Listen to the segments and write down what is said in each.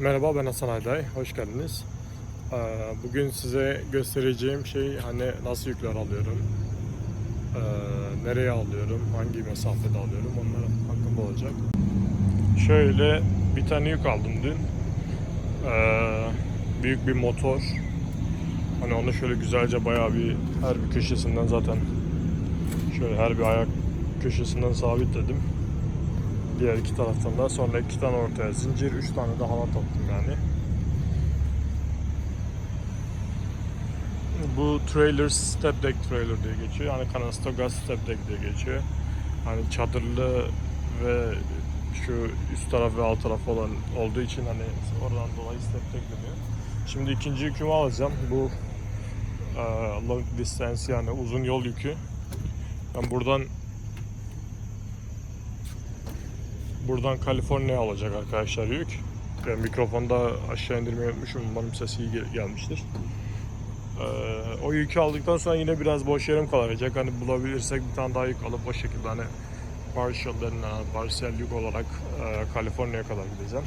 Merhaba ben Hasan Ayday, hoş geldiniz. Ee, Bugün size göstereceğim şey hani nasıl yükler alıyorum, ee, nereye alıyorum, hangi mesafede alıyorum onlar hakkında olacak. Şöyle bir tane yük aldım dün. Ee, Büyük bir motor. Hani onu şöyle güzelce bayağı bir her bir köşesinden zaten şöyle her bir ayak köşesinden sabitledim. Diğer iki taraftan da sonra iki tane ortaya zincir, üç tane de halat attım yani. Bu trailer step deck trailer diye geçiyor. Yani Conestoga step deck diye geçiyor. Hani çadırlı ve şu üst taraf ve alt taraf olan olduğu için hani oradan dolayı step deck deniyor. Şimdi ikinci yükümü alacağım. Bu e, long distance yani uzun yol yükü. Ben buradan Buradan Kaliforniya alacak arkadaşlar yük. Ben mikrofonda aşağı indirmeyi unutmuşum. Umarım sesi iyi gel- gelmiştir. Ee, o yükü aldıktan sonra yine biraz boş yerim kalacak. Hani bulabilirsek bir tane daha yük alıp o şekilde hani partial denilen hani parsiyel yük olarak e, Kaliforniya'ya kadar gideceğim.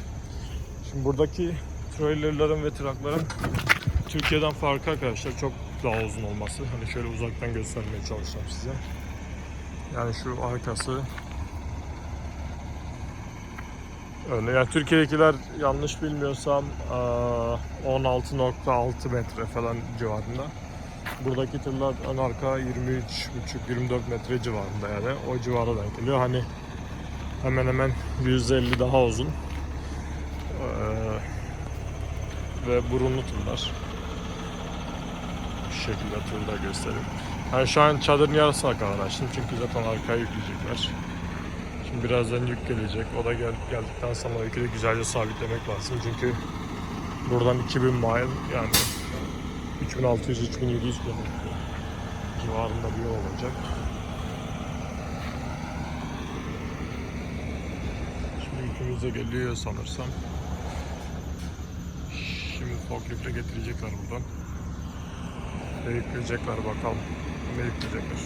Şimdi buradaki trailerların ve trakların Türkiye'den farkı arkadaşlar çok daha uzun olması. Hani şöyle uzaktan göstermeye çalışacağım size. Yani şu arkası Öyle. Yani Türkiye'dekiler yanlış bilmiyorsam eee, 16.6 metre falan civarında. Buradaki tırlar ön arka 23.5-24 metre civarında yani. O civara denk geliyor. Hani hemen hemen 150 daha uzun. Eee, ve burunlu tırlar. Bu şekilde tırda göstereyim. Yani şu an çadırın yarısına kadar açtım çünkü zaten arkaya yükleyecekler. Şimdi birazdan yük gelecek. O da gel, geldikten sonra yükü de güzelce sabitlemek lazım. Çünkü buradan 2000 mile yani 3600-3700 kilometre civarında bir yol olacak. Şimdi yükümüz de geliyor sanırsam. Şimdi forkliftle getirecekler buradan. Ne yükleyecekler bakalım. Ne yükleyecekler.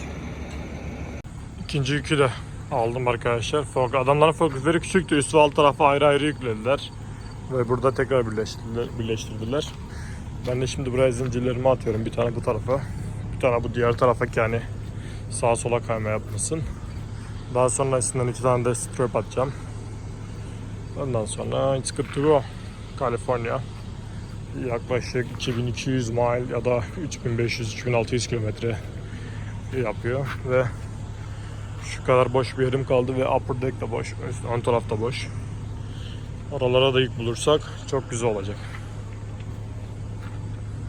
İkinci yükü de aldım arkadaşlar. Fork, adamların forkliftleri küçüktü. Üst ve alt tarafı ayrı ayrı yüklediler. Ve burada tekrar birleştirdiler. birleştirdiler. Ben de şimdi buraya zincirlerimi atıyorum. Bir tane bu tarafa. Bir tane bu diğer tarafa ki yani sağa sola kayma yapmasın. Daha sonra üstünden iki tane de strap atacağım. Ondan sonra it's good to go. California. Yaklaşık 2200 mile ya da 3500-3600 kilometre yapıyor ve şu kadar boş bir yerim kaldı ve upper deck de boş. Ön taraf da boş. Oralara da yük bulursak çok güzel olacak.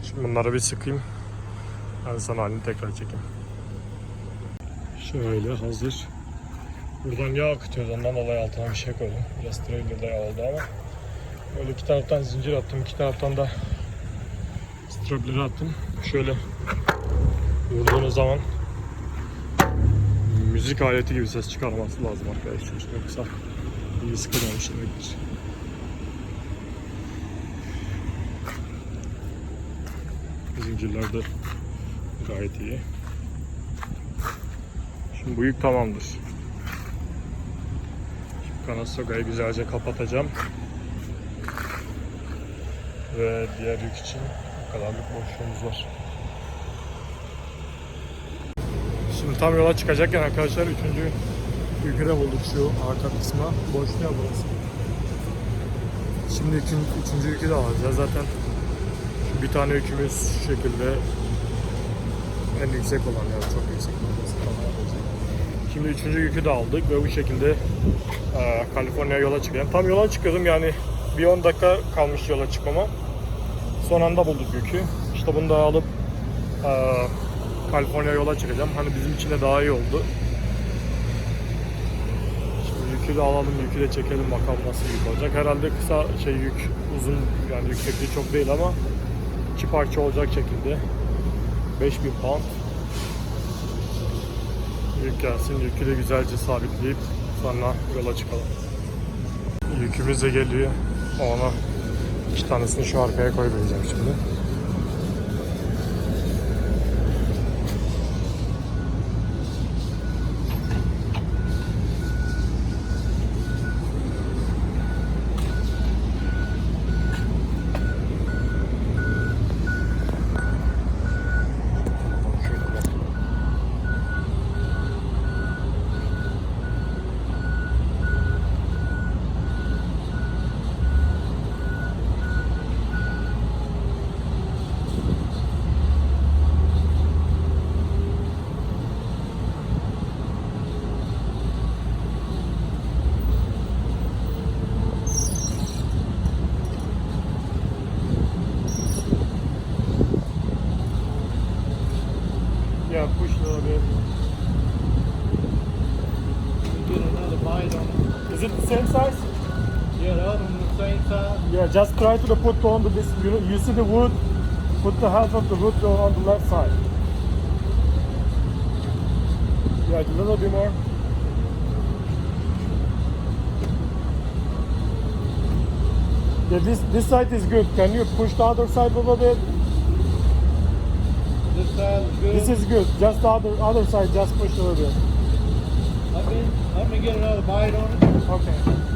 Şimdi bunları bir sıkayım. Ben sana halini tekrar çekeyim. Şöyle hazır. Buradan yağ akıtıyoruz. Ondan dolayı altına bir şey koydum. Biraz trailer'da yağ oldu ama. Böyle iki taraftan zincir attım. iki taraftan da strapleri attım. Şöyle vurduğunuz zaman müzik aleti gibi ses çıkarması lazım arkadaşlar. Yoksa iyi sıkılmamış demektir. Zincirler de gayet iyi. Şimdi bu yük tamamdır. Şimdi kanasogayı güzelce kapatacağım. Ve diğer yük için bu kadarlık boşluğumuz var. Şimdi tam yola çıkacakken arkadaşlar üçüncü yükü de bulduk şu arka kısma. Boşluğa burası. Şimdi üçüncü, üçüncü yükü de alacağız. Zaten şu bir tane yükümüz şu şekilde en yüksek olan yani çok yüksek. Şimdi üçüncü yükü de aldık ve bu şekilde e, Kaliforniya yola çıkıyorum. Tam yola çıkıyordum yani bir 10 dakika kalmış yola çıkmama. Son anda bulduk yükü. İşte bunu da alıp e, Kaliforniya yola çıkacağım. Hani bizim için de daha iyi oldu. Şimdi yükü de alalım, yükü de çekelim bakalım nasıl yük olacak. Herhalde kısa şey yük, uzun yani yüksekliği çok değil ama iki parça olacak şekilde 5000 pound yük gelsin. Yükü de güzelce sabitleyip sonra yola çıkalım. Yükümüz de geliyor. Ona iki tanesini şu arkaya koymayacağım şimdi. Try to put on the, this, you, know, you see the wood, put the half of the wood on the left side. Yeah, a little bit more. Yeah, this this side is good. Can you push the other side a little bit? This side is good. This is good. Just the other other side, just push a little bit. Let me, let me get another bite on it. Okay.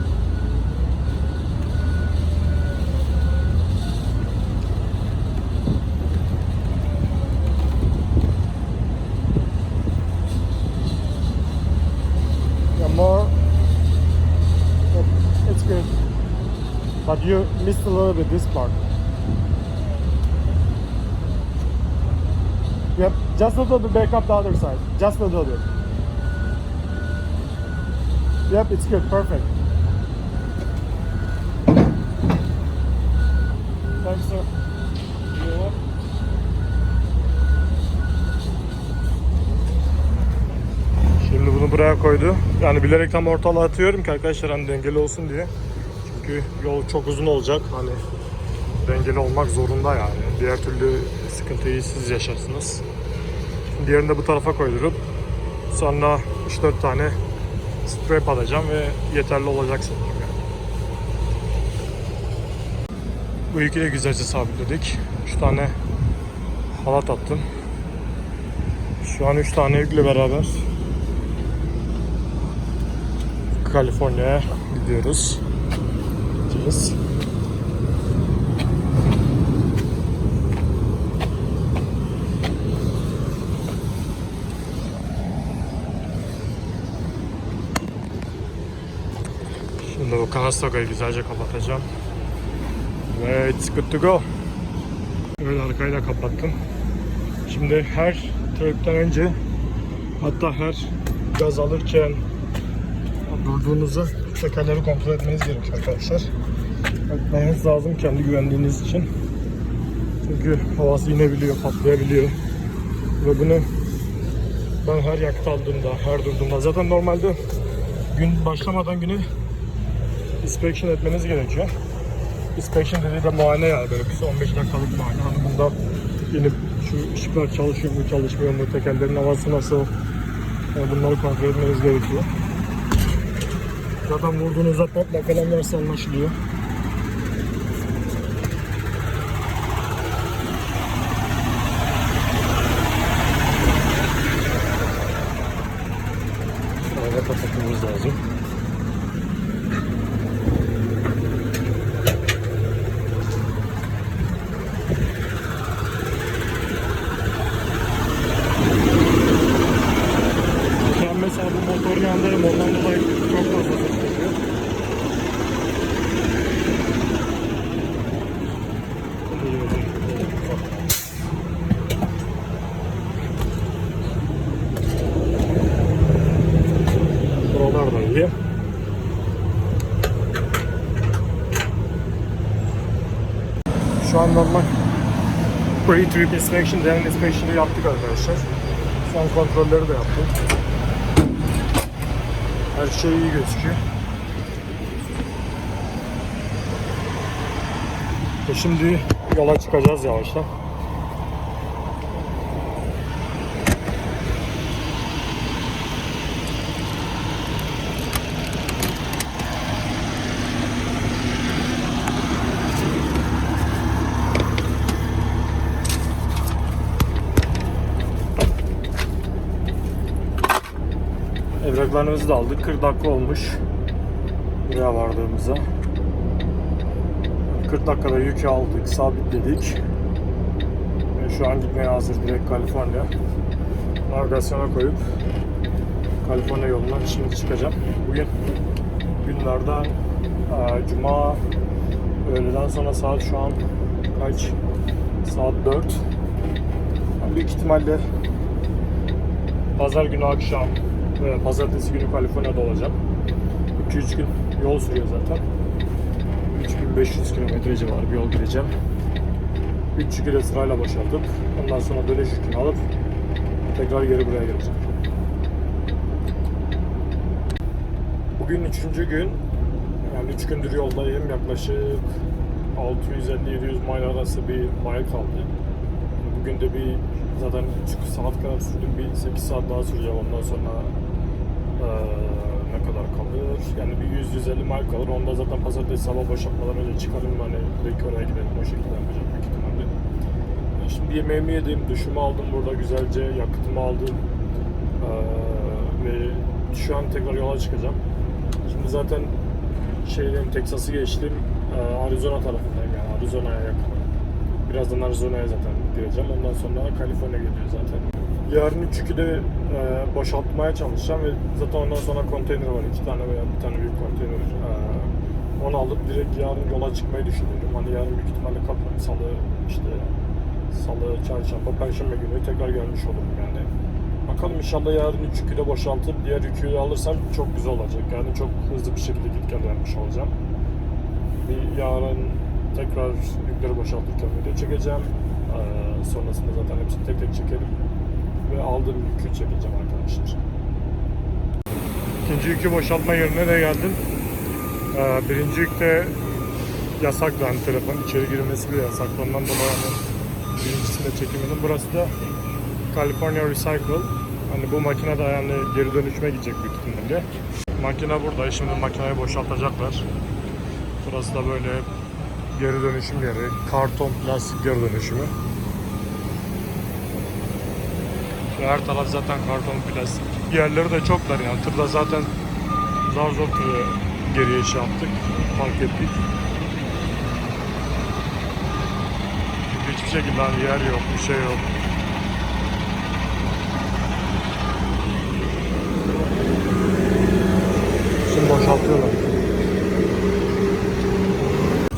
Yeah, more. Yeah, It's good. But you missed a little bit this part. Yep, just a little bit back up the other side. Just a little bit. Yep, it's good. Perfect. Thanks, sir. Şimdi bunu buraya koydu. Yani bilerek tam ortalığa atıyorum ki arkadaşlar hani dengeli olsun diye. Çünkü yol çok uzun olacak. Hani dengeli olmak zorunda yani. Diğer türlü sıkıntıyı siz yaşarsınız. Diğerini de bu tarafa koydurup sonra 3-4 tane strap atacağım ve yeterli olacak sanırım yani. Bu yükü de güzelce sabitledik. 3 tane halat attım. Şu an 3 tane yükle beraber Kaliforniya'ya gidiyoruz. Gideceğiz. Şimdi bu Kanastaga'yı güzelce kapatacağım. Ve it's good to go. Evet arkayı da kapattım. Şimdi her tripten önce hatta her gaz alırken durduğunuzda tekerleri kontrol etmeniz gerekiyor arkadaşlar. Etmeniz lazım kendi güvenliğiniz için. Çünkü havası inebiliyor, patlayabiliyor. Ve bunu ben her yakıt aldığımda, her durduğumda zaten normalde gün başlamadan güne inspection etmeniz gerekiyor. Inspection dediği de muayene yani böyle kısa 15 dakikalık muayene. Hani bunda inip şu ışıklar çalışıyor mu, çalışmıyor mu, tekerlerin havası nasıl, yani bunları kontrol etmeniz gerekiyor. Zaten vurduğunuzda patlak falan varsa anlaşılıyor. Şöyle kapatmamız lazım. Şu an mesela bu motorun yanındayım ondan dolayı çok fazla ses çıkıyor. Buralar da iyi. Şu an normal pre-trip inspection denen inspection'ı yaptık arkadaşlar. Son kontrolleri de yaptık. Her şey iyi gözüküyor. E şimdi yola çıkacağız yavaştan. Evraklarımızı da aldık. 40 dakika olmuş. Buraya vardığımıza. 40 dakikada yükü aldık, sabitledik. Ve şu an gitmeye hazır direkt Kaliforniya. Navigasyona koyup Kaliforniya yolundan şimdi çıkacağım. Bugün günlerden eee, Cuma öğleden sonra saat şu an kaç? Saat 4. Yani büyük ihtimalle Pazar günü akşam pazartesi günü Kaliforniya'da olacağım. 2-3 gün yol sürüyor zaten. 3500 kilometre civarı bir yol gideceğim. 3 yükü de sırayla boşaltıp ondan sonra dönüş yükünü alıp tekrar geri buraya geleceğim. Bugün üçüncü gün. Yani 3 gündür yoldayım. Yaklaşık 650-700 mile arası bir mile kaldı. Bugün de bir zaten çünkü saat kadar sürdüm bir 8 saat daha süreceğim ondan sonra eee, ne kadar kalır? Yani bir 100-150 mile kalır. Onda zaten pazartesi sabah boşaltmadan önce çıkarım hani belki oraya gidelim o şekilde yapacağım büyük ihtimalle. E, Şimdi yemeğimi yedim, duşumu aldım burada güzelce, yakıtımı aldım. Eee, ve şu an tekrar yola çıkacağım. Şimdi zaten şeyden Texas'ı geçtim. Eee, Arizona tarafındayım yani Arizona'ya yakın. Birazdan Arizona'ya zaten gireceğim. Ondan sonra Kaliforniya geliyor zaten. Yarın 3-2'de e, boşaltmaya çalışacağım ve zaten ondan sonra konteyner var. iki tane veya bir tane büyük konteyner. E, onu alıp direkt yarın yola çıkmayı düşünüyorum. Hani yarın büyük ihtimalle kapı salı işte salı, çarşamba, perşembe günü tekrar gelmiş olurum yani. Bakalım inşallah yarın 3 yükü de boşaltıp diğer yükü alırsam çok güzel olacak. Yani çok hızlı bir şekilde git gel olacağım. Bir yarın tekrar yükleri boşaltırken video çekeceğim. Ee, sonrasında zaten hepsini tek tek çekerim. Ve aldığım yükü çekeceğim arkadaşlar. İkinci yükü boşaltma yerine de geldim. Ee, birinci yükte yasaktı hani telefon içeri girmesi bile yasaktı. Ondan dolayı hani birincisini de çekemedim. Burası da California Recycle. Hani bu makine de yani geri dönüşüme gidecek büyük ihtimalle. Makine burada. Şimdi makineyi boşaltacaklar. Burası da böyle geri dönüşüm yeri. Karton, plastik geri dönüşümü. Şu Her taraf zaten karton, plastik. Yerleri de çok dar yani. Tırda zaten zar zor tırı geriye şey yaptık. Fark ettik. Hiçbir şekilde hani yer yok, bir şey yok. Şimdi boşaltıyorlar.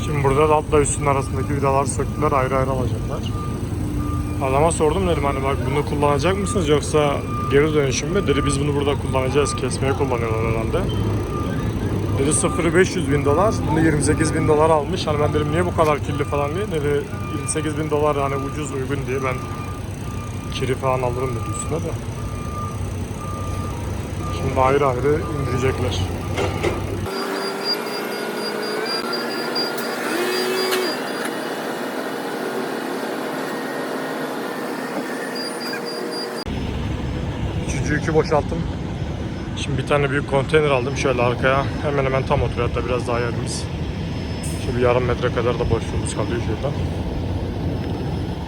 Şimdi burada da altla üstün arasındaki vidalar söktüler ayrı ayrı alacaklar. Adama sordum dedim hani bak bunu kullanacak mısınız yoksa geri dönüşüm mü? Dedi biz bunu burada kullanacağız kesmeye kullanıyorlar herhalde. Dedi 0'ı 500 bin dolar, bunu 28 bin dolar almış. Hani ben dedim niye bu kadar kirli falan diye. Dedi 28 bin dolar hani ucuz uygun diye ben kiri falan alırım dedi üstüne de. Şimdi ayrı ayrı indirecekler. Üçüncü yükü boşalttım. Şimdi bir tane büyük konteyner aldım şöyle arkaya. Hemen hemen tam oturuyor hatta biraz daha yerimiz. Şimdi yarım metre kadar da boşluğumuz kalıyor şuradan.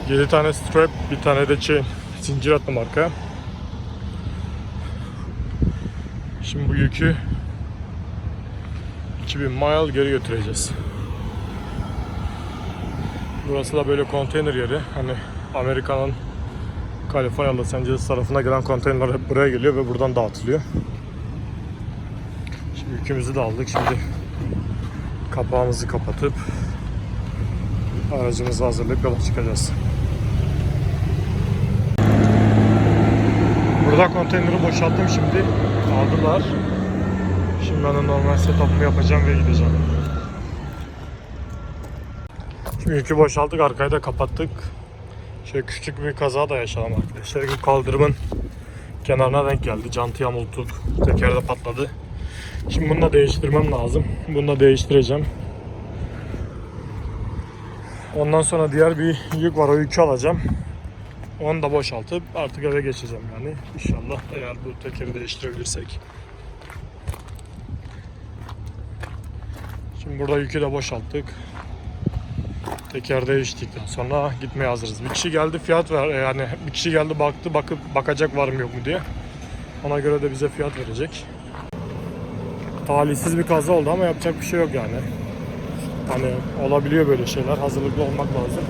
7 tane strap, bir tane de chain. Zincir attım arkaya. Şimdi bu yükü 2000 mile geri götüreceğiz. Burası da böyle konteyner yeri. Hani Amerika'nın Kaliforniya Los Angeles tarafına gelen konteynerler hep buraya geliyor ve buradan dağıtılıyor. Şimdi yükümüzü de aldık. Şimdi kapağımızı kapatıp aracımızı hazırlayıp yola çıkacağız. Burada konteyneri boşalttım şimdi. Aldılar. Şimdi ben de normal setup'ımı yapacağım ve gideceğim. Şimdi yükü boşalttık. Arkayı da kapattık. Şöyle küçük bir kaza da yaşadım arkadaşlar. Bu kaldırımın kenarına denk geldi. Cantı yamulttuk. Teker de patladı. Şimdi bunu da değiştirmem lazım. Bunu da değiştireceğim. Ondan sonra diğer bir yük var. O yükü alacağım. Onu da boşaltıp artık eve geçeceğim yani. İnşallah eğer bu tekeri değiştirebilirsek. Şimdi burada yükü de boşalttık. Teker değiştikten sonra gitmeye hazırız. Bir kişi geldi fiyat ver yani bir kişi geldi baktı bakıp bakacak var mı yok mu diye. Ona göre de bize fiyat verecek. Talihsiz bir kaza oldu ama yapacak bir şey yok yani. Hani olabiliyor böyle şeyler. Hazırlıklı olmak lazım.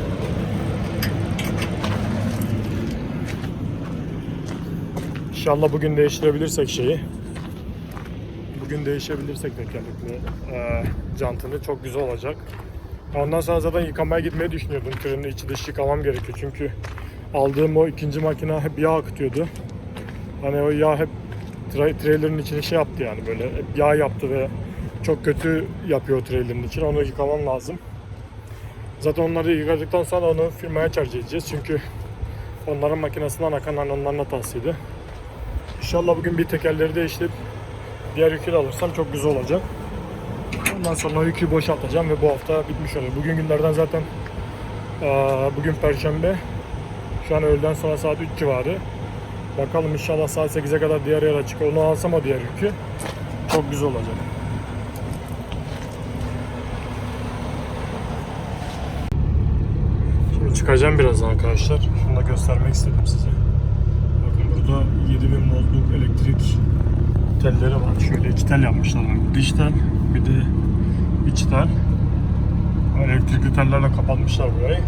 İnşallah bugün değiştirebilirsek şeyi. Bugün değişebilirsek tekerlekli e, jantını çok güzel olacak. Ondan sonra zaten yıkamaya gitmeyi düşünüyordum. Trenin içi dış yıkamam gerekiyor çünkü aldığım o ikinci makine hep yağ akıtıyordu. Hani o yağ hep tra- trailer'ın içine şey yaptı yani böyle hep yağ yaptı ve çok kötü yapıyor trailer'ın içine. Onu yıkamam lazım. Zaten onları yıkadıktan sonra onu firmaya charge edeceğiz çünkü onların makinesinden akan onların hatasıydı. İnşallah bugün bir tekerleri değiştirip diğer yükü de alırsam çok güzel olacak. Ondan sonra yükü boşaltacağım ve bu hafta bitmiş oluyor. Bugün günlerden zaten bugün Perşembe. Şu an öğleden sonra saat 3 civarı. Bakalım inşallah saat 8'e kadar diğer yere çık. Onu alsam o diğer yükü. Çok güzel olacak. Şimdi çıkacağım birazdan arkadaşlar. Şunu da göstermek istedim size. Bakın burada 7000 voltluk elektrik telleri var. Şöyle iki tel yapmışlar. Tel bir de iç tel. Elektrikli tellerle kapatmışlar burayı.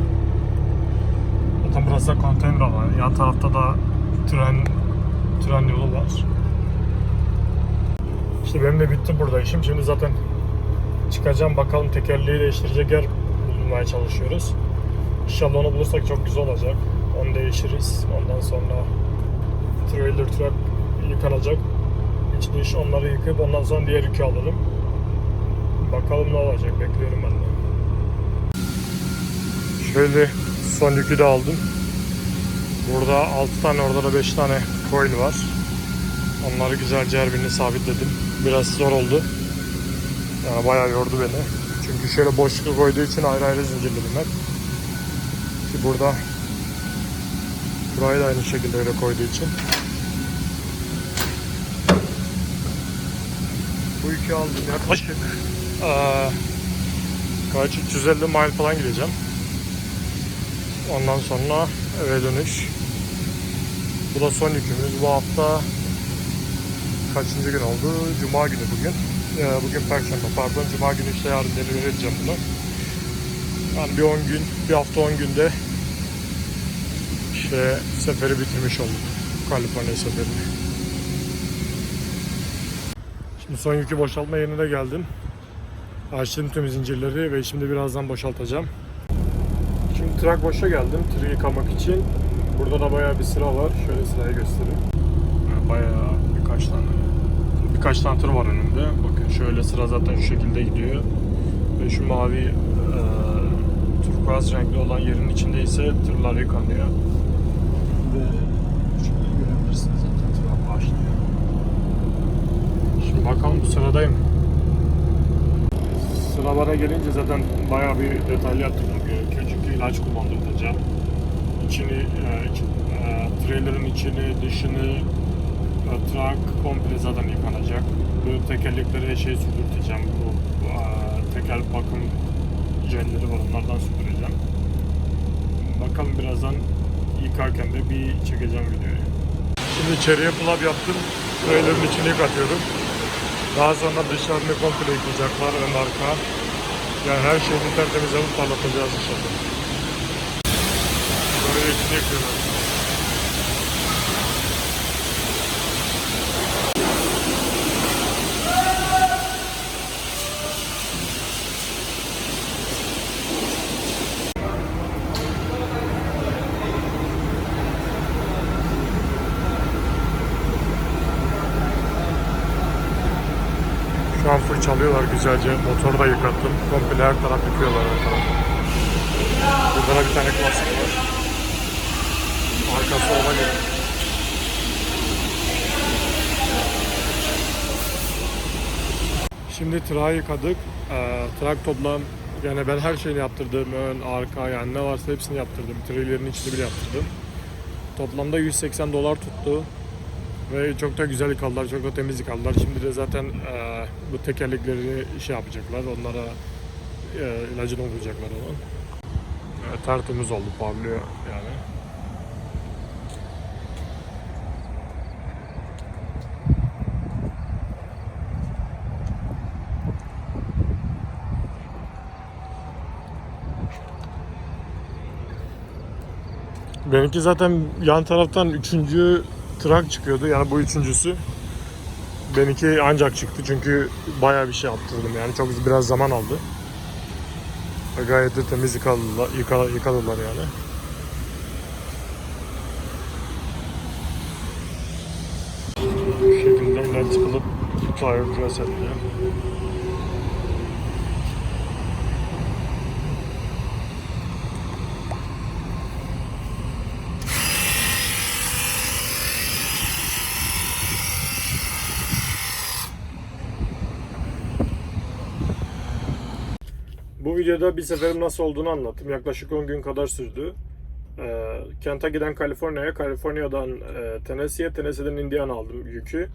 Zaten burası da konteyner alanı. Yan tarafta da tren tren yolu var. İşte benim de bitti burada işim. Şimdi zaten çıkacağım bakalım tekerleği değiştirecek yer bulmaya çalışıyoruz. İnşallah onu bulursak çok güzel olacak. Onu değişiriz. Ondan sonra trailer truck yıkanacak. İç dış onları yıkayıp ondan sonra diğer yükü alırım. Bakalım ne olacak bekliyorum ben de. Şöyle son yükü de aldım. Burada 6 tane orada da 5 tane coil var. Onları güzelce her birini sabitledim. Biraz zor oldu. Yani bayağı yordu beni. Çünkü şöyle boşluk koyduğu için ayrı ayrı zincirledim hep. Ki burada burayı da aynı şekilde öyle koyduğu için. Bu yükü aldım yaklaşık kaç 350 mile falan gideceğim. Ondan sonra eve dönüş. Bu da son yükümüz. Bu hafta kaçıncı gün oldu? Cuma günü bugün. Ee, bugün Perşembe pardon. Cuma günü işte yarın delivery edeceğim bunu. Yani bir 10 gün, bir hafta 10 günde işte seferi bitirmiş olduk. Kaliforniya seferini. Şimdi son yükü boşaltma yerine de geldim. Açtım tüm zincirleri ve şimdi birazdan boşaltacağım. Şimdi trak boşa geldim tırı yıkamak için. Burada da bayağı bir sıra var. Şöyle sırayı göstereyim. Bayağı birkaç tane. Birkaç tane tır var önümde. Bakın şöyle sıra zaten şu şekilde gidiyor. Ve şu mavi e, turkuaz renkli olan yerin içinde ise tırlar yıkanıyor. Ve şöyle görebilirsiniz zaten tır başlıyor. Şimdi bakalım bu sıradayım. Sıralara gelince zaten bayağı bir detaylı gerekiyor. Çünkü ilaç kullandıracağım. İçini, e, iç, e, trailer'ın içini, dışını, e, truck komple zaten yıkanacak. Bu tekerleklere şey sürdürteceğim. Bu, bu e, teker bakım jelleri var onlardan sürdüreceğim. Bakalım birazdan yıkarken de bir çekeceğim videoyu. Şimdi içeriye plug yaptım. Trailer'ın içini yıkatıyorum. Daha sonra dışarını komple yıkayacaklar ön arka. Yani her şeyini tertemiz alıp parlatacağız inşallah. Böyle içini yıkıyorlar. Şu an fırçalıyorlar güzelce. Motoru da yıkattım. Komple her taraf yıkıyorlar her taraf. Burada da bir tane klasik var. Arkası oval gibi. Şimdi tırağı yıkadık. Ee, trak toplam yani ben her şeyini yaptırdım. Ön, arka yani ne varsa hepsini yaptırdım. Trailerin içini bile yaptırdım. Toplamda 180 dolar tuttu. Ve çok da güzel yıkadılar, çok da temiz yıkadılar. Şimdi de zaten e, bu tekerlekleri şey yapacaklar, onlara e, ilacını vuracaklar onun. E, tertemiz oldu, parlıyor yani. Benimki zaten yan taraftan üçüncü trak çıkıyordu. Yani bu üçüncüsü. Benimki ancak çıktı çünkü bayağı bir şey yaptırdım yani çok biraz zaman aldı. Gayet de temiz yıkadılar, yıka, yıkadılar yani. Bu şekilde ile çıkılıp tire press ediliyor. Videoda bir seferim nasıl olduğunu anlattım. Yaklaşık 10 gün kadar sürdü. Ee, Kentucky'den Kaliforniya'ya, Kaliforniya'dan e, Tennessee'ye, Tennessee'den Indiana aldım yükü.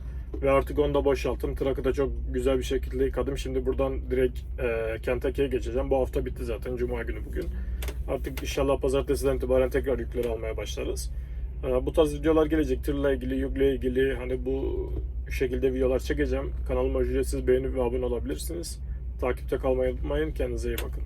Ve artık onu da boşalttım. Trakı da çok güzel bir şekilde yıkadım. Şimdi buradan direkt e, Kentucky'ye geçeceğim. Bu hafta bitti zaten. Cuma günü bugün. Artık inşallah pazartesiden itibaren tekrar yükleri almaya başlarız. Ee, bu tarz videolar gelecek. Tırla ilgili, yükle ilgili hani bu şekilde videolar çekeceğim. Kanalıma ücretsiz beğenip ve abone olabilirsiniz. Takipte kalmayı unutmayın. Kendinize iyi bakın.